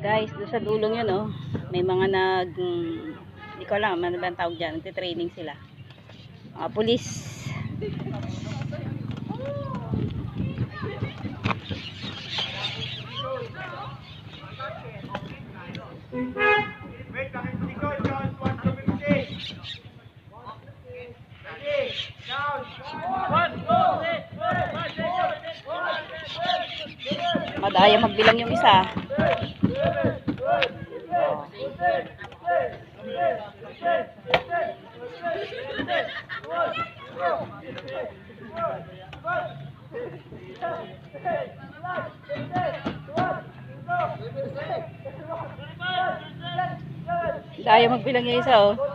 Guys, doon sa dulong yun, oh, may mga nag, hindi ko alam, ano ba ang tawag dyan, nagtitraining sila. Mga pulis. Wait, nakikita ko, John, Daya magbilang yung isa, oh.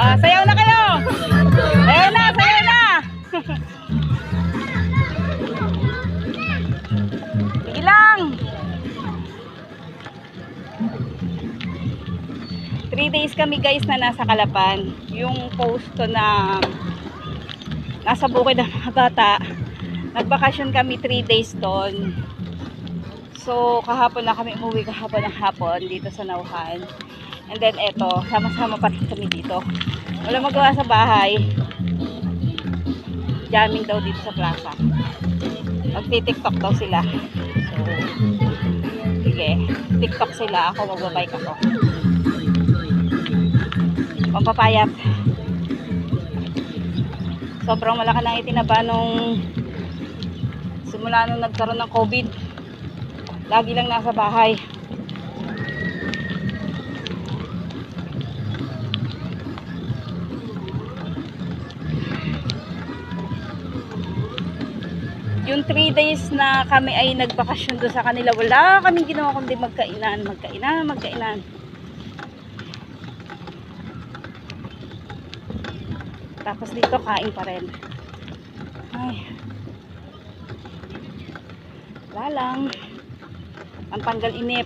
Ah, sayaw na kayo! Sayaw na, sayaw na! Sige lang! Three days kami guys na nasa Kalapan. Yung posto na nasa bukid ng mga bata. Nagbakasyon kami 3 days doon. So, kahapon na kami umuwi kahapon ng hapon dito sa Nauhan. And then, eto, sama-sama pa rin kami dito. Wala magawa sa bahay. Jamming daw dito sa plaza. Magti-tiktok daw sila. So, sige. TikTok sila. Ako magbabike ako. Pampapayat. Sobrang malaki ng itinaba nung simula nung nagkaroon ng COVID. Lagi lang nasa bahay. Yung 3 days na kami ay nagbakasyon doon sa kanila, wala kaming ginawa kundi magkainan, magkainan, magkainan. Tapos dito kain pa rin. Ay. Wala lang. Pantanggal inip.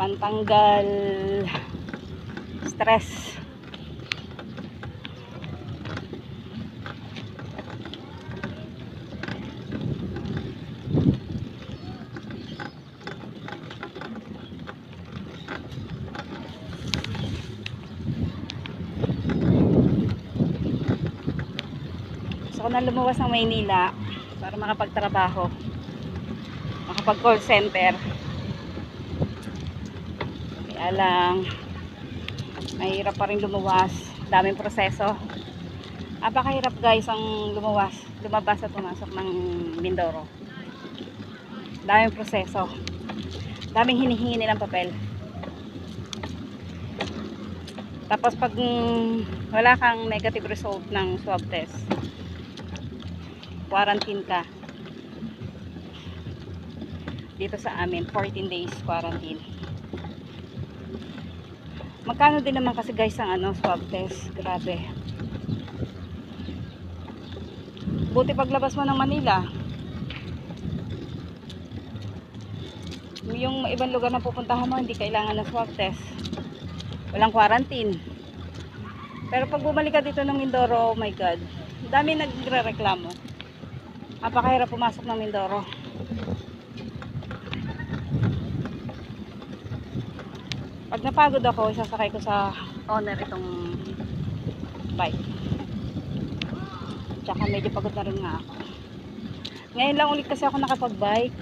Pantanggal stress. Gusto ko na lumuwas ng Maynila para makapagtrabaho. Makapag call center. Kaya lang, mahirap pa rin lumuwas. Daming proseso. Napakahirap guys ang lumuwas, lumabas at pumasok ng Mindoro. Daming proseso. Daming hinihingi nilang papel. Tapos pag mm, wala kang negative result ng swab test, quarantine ka. Dito sa amin, 14 days quarantine. Magkano din naman kasi guys ang ano, swab test? Grabe. Buti paglabas mo ng Manila. Yung ibang lugar na pupuntahan mo, hindi kailangan ng swab test. Walang quarantine. Pero pag bumalik ka dito ng Mindoro, oh my God. Dami nagre-reklamo. Napakahirap pumasok ng Mindoro. Pag napagod ako, isasakay ko sa owner itong bike. Tsaka medyo pagod na rin nga ako. Ngayon lang ulit kasi ako nakapag-bike.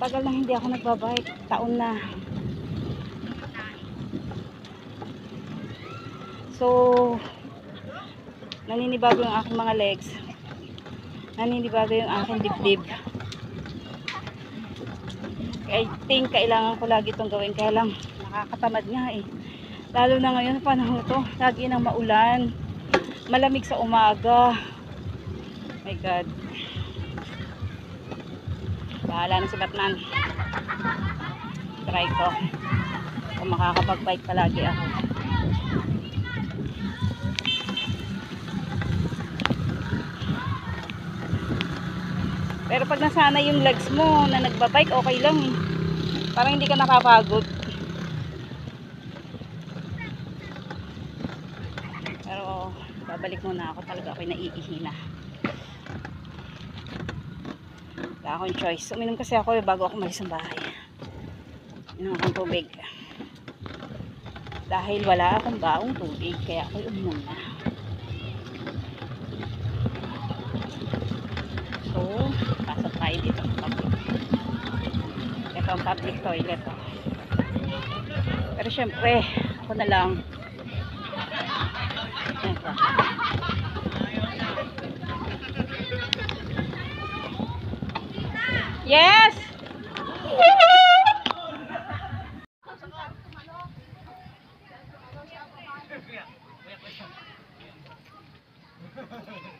Tagal na hindi ako nagbabike. Taon na. So, naninibago yung aking mga legs. Naninibago yung aking dibdib. I think kailangan ko lagi itong gawin. Kaya lang, nakakatamad nga eh. Lalo na ngayon, panahon to. Lagi nang maulan. Malamig sa umaga. My God. Bahala na si Batman. Try ko. Kung makakapag-bike palagi ako. Pero pag nasanay yung legs mo na nagbabike, okay lang. Parang hindi ka nakapagod. Pero babalik muna ako talaga ako'y naiihina. Wala akong choice. Uminom kasi ako eh, bago ako malis ng bahay. Inom akong tubig. Dahil wala akong baong tubig, kaya ako'y uminom na. So, pasok tayo dito sa public. Ito ang public toilet. Oh. Pero syempre, ako na lang. Ito. Yes!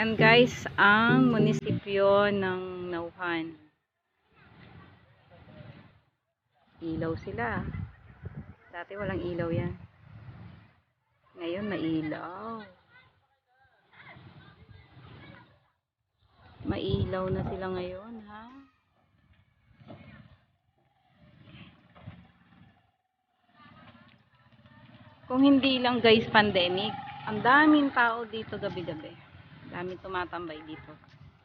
Yan guys, ang munisipyo ng Nauhan. Ilaw sila. Dati walang ilaw yan. Ngayon may ilaw. Mailaw na sila ngayon, ha? Kung hindi lang guys pandemic, ang daming tao dito gabi-gabi. Daming tumatambay dito.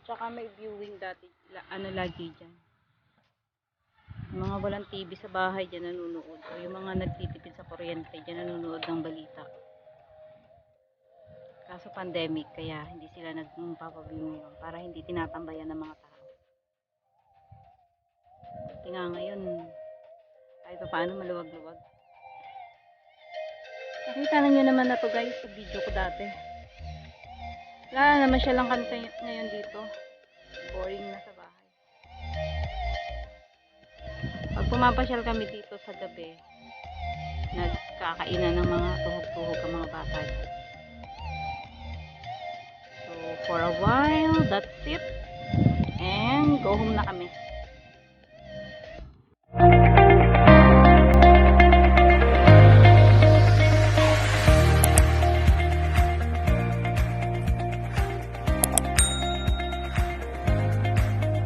Tsaka may viewing dati, ano lagi dyan. Yung mga walang TV sa bahay dyan nanonood. O yung mga nagtitipid sa kuryente dyan nanonood ng balita. Kaso pandemic, kaya hindi sila nagpapaview ngayon para hindi tinatambayan ng mga tao. Nga ngayon, kahit pa paano maluwag-luwag. Nakita na nyo naman na to guys sa video ko dati. Wala naman siya lang kami ngayon dito. Boring na sa bahay. Pag pumapasyal kami dito sa gabi, nagkakainan ng mga tuhog-tuhog ang mga bata. So, for a while, that's it. And, go home na kami. Thank you.